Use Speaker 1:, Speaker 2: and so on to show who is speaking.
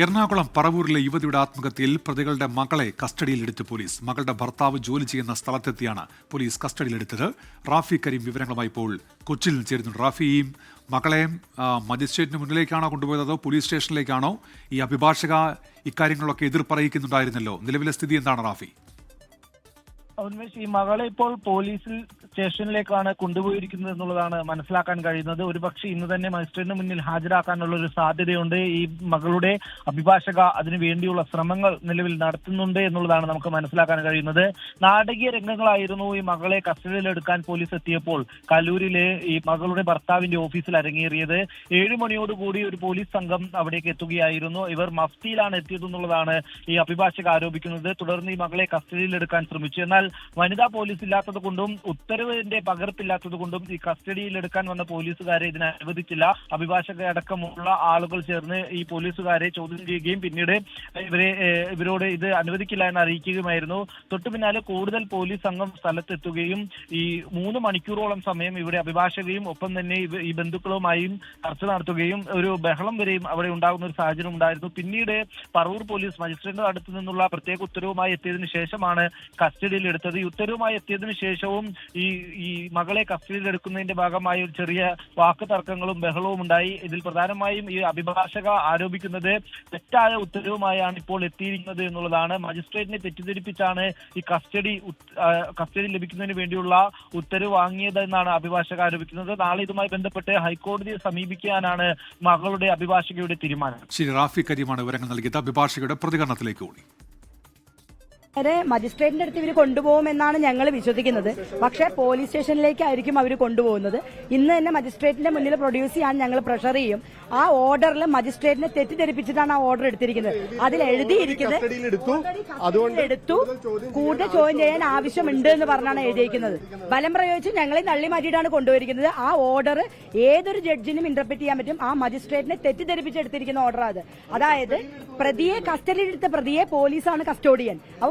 Speaker 1: എറണാകുളം പറവൂരിലെ യുവതിയുടെ ആത്മഹത്യയിൽ പ്രതികളുടെ മകളെ കസ്റ്റഡിയിലെടുത്ത് പോലീസ്. മകളുടെ ഭർത്താവ് ജോലി ചെയ്യുന്ന സ്ഥലത്തെത്തിയാണ് പോലീസ് കസ്റ്റഡിയിലെടുത്തത്. റാഫി കരീം വിവരങ്ങളുമായി ഇപ്പോൾ കൊച്ചിയിൽ ചേരുന്നു റാഫിയും മകളെയും മജിസ്ട്രേറ്റിന് മുന്നിലേക്കാണോ കൊണ്ടുപോയത് അതോ പോലീസ് സ്റ്റേഷനിലേക്കാണോ? ഈ അഭിഭാഷക ഇക്കാര്യങ്ങളൊക്കെ എതിർ പറയിക്കുന്നുണ്ടായിരുന്നല്ലോ നിലവിലെ സ്ഥിതി എന്താണ് റാഫി?
Speaker 2: ഉന്മേഷ് ഈ മകളെ ഇപ്പോൾ പോലീസിൽ സ്റ്റേഷനിലേക്കാണ് കൊണ്ടുപോയിരിക്കുന്നത് എന്നുള്ളതാണ് മനസ്സിലാക്കാൻ കഴിയുന്നത്. ഒരുപക്ഷെ ഇന്ന് തന്നെ മജിസ്ട്രേറ്റിന് മുന്നിൽ ഹാജരാക്കാനുള്ള ഒരു സാധ്യതയുണ്ട്. ഈ മകളുടെ അഭിഭാഷക അതിനു വേണ്ടിയുള്ള ശ്രമങ്ങൾ നിലവിൽ നടത്തുന്നുണ്ട് എന്നുള്ളതാണ് നമുക്ക് മനസ്സിലാക്കാൻ കഴിയുന്നത്. നാടകീയ രംഗങ്ങളായിരുന്നു ഈ മകളെ കസ്റ്റഡിയിലെടുക്കാൻ പോലീസ് എത്തിയപ്പോൾ കലൂരിലെ ഈ മകളുടെ ഭർത്താവിന്റെ ഓഫീസിൽ അരങ്ങേറിയത്. ഏഴു മണിയോടുകൂടി ഒരു പോലീസ് സംഘം അവിടേക്ക് എത്തുകയായിരുന്നു. ഇവർ മഫ്തിയിലാണ് എത്തിയതെന്നുള്ളതാണ് ഈ അഭിഭാഷക ആരോപിക്കുന്നത്. തുടർന്ന് ഈ മകളെ കസ്റ്റഡിയിലെടുക്കാൻ ശ്രമിച്ചു. എന്നാൽ വനിതാ പോലീസ് ഇല്ലാത്തത് കൊണ്ടും ഉത്തരവിന്റെ പകർപ്പില്ലാത്തത് കൊണ്ടും ഈ കസ്റ്റഡിയിൽ എടുക്കാൻ വന്ന പോലീസുകാരെ ഇതിനെ അനുവദിച്ചില്ല. അഭിഭാഷക അടക്കമുള്ള ആളുകൾ ചേർന്ന് ഈ പോലീസുകാരെ ചോദ്യം ചെയ്യുകയും പിന്നീട് ഇവരെ ഇവരോട് ഇത് അനുവദിക്കില്ല എന്ന് അറിയിക്കുകയുമായിരുന്നു. തൊട്ടു പിന്നാലെ കൂടുതൽ പോലീസ് സംഘം സ്ഥലത്തെത്തുകയും ഈ മൂന്ന് മണിക്കൂറോളം സമയം ഇവിടെ അഭിഭാഷകയും ഒപ്പം തന്നെ ഈ ബന്ധുക്കളുമായും ചർച്ച നടത്തുകയും ഒരു ബഹളം വരെയും അവിടെ ഉണ്ടാകുന്ന ഒരു സാഹചര്യം ഉണ്ടായിരുന്നു. പിന്നീട് പറവൂർ പോലീസ് മജിസ്ട്രേറ്റിന്റെ അടുത്ത് നിന്നുള്ള പ്രത്യേക ഉത്തരവുമായി എത്തിയതിനു ശേഷമാണ് കസ്റ്റഡിയിൽ എടുത്തത്. ഈ ഉത്തരവുമായി എത്തിയതിനു ശേഷവും ഈ ഈ മകളെ കസ്റ്റഡിയിൽ എടുക്കുന്നതിന്റെ ഭാഗമായി ഒരു ചെറിയ വാക്ക് തർക്കങ്ങളും ബഹളവും ഉണ്ടായി. ഇതിൽ പ്രധാനമായും ഈ അഭിഭാഷക ആരോപിക്കുന്നത് തെറ്റായ ഉത്തരവുമായാണ് ഇപ്പോൾ എത്തിയിരിക്കുന്നത് എന്നുള്ളതാണ്. മജിസ്ട്രേറ്റിനെ തെറ്റിദ്ധരിപ്പിച്ചാണ് ഈ കസ്റ്റഡി കസ്റ്റഡി ലഭിക്കുന്നതിന് വേണ്ടിയുള്ള ഉത്തരവ് വാങ്ങിയതെന്നാണ് അഭിഭാഷക ആരോപിക്കുന്നത്. നാളെ ഇതുമായി ബന്ധപ്പെട്ട് ഹൈക്കോടതിയെ സമീപിക്കാനാണ് മകളുടെ അഭിഭാഷകയുടെ തീരുമാനം.
Speaker 1: ശരി റാഫി കരീമാണ് വിവരങ്ങൾ നൽകിയത്. അഭിഭാഷകയുടെ പ്രതികരണത്തിലേക്ക് കൂടി
Speaker 3: നേരെ മജിസ്ട്രേറ്റിന്റെ അടുത്ത് ഇവർ കൊണ്ടുപോകുമെന്നാണ് ഞങ്ങൾ വിശ്വസിക്കുന്നത്. പക്ഷേ പോലീസ് സ്റ്റേഷനിലേക്കായിരിക്കും അവർ കൊണ്ടുപോകുന്നത്. ഇന്ന് തന്നെ മജിസ്ട്രേറ്റിന്റെ മുന്നിൽ പ്രൊഡ്യൂസ് ചെയ്യാൻ ഞങ്ങൾ പ്രഷർ ചെയ്യും. ആ ഓർഡറിൽ മജിസ്ട്രേറ്റിനെ തെറ്റിദ്ധരിപ്പിച്ചിട്ടാണ് ആ ഓർഡർ എടുത്തിരിക്കുന്നത്. അതിൽ എഴുതിയിരിക്കുന്നത് എടുത്തു. കൂടുതൽ ചോദ്യം ചെയ്യാൻ ആവശ്യമുണ്ട് എന്ന് പറഞ്ഞാണ് എഴുതിയിരിക്കുന്നത്. ബലം പ്രയോഗിച്ച് ഞങ്ങളെ തള്ളി മാറ്റിയിട്ടാണ് കൊണ്ടുപോയിരിക്കുന്നത് ആ ഓർഡർ ഏതൊരു ജഡ്ജിനും ഇന്റർപ്രറ്റ് ചെയ്യാൻ പറ്റും. ആ മജിസ്ട്രേറ്റിനെ തെറ്റിദ്ധരിപ്പിച്ചെടുത്തിരിക്കുന്ന ഓർഡർ അത്. അതായത് പ്രതിയെ കസ്റ്റഡിയിലെടുത്ത പ്രതിയെ പോലീസാണ് കസ്റ്റോഡിയൻ. അപ്പൊ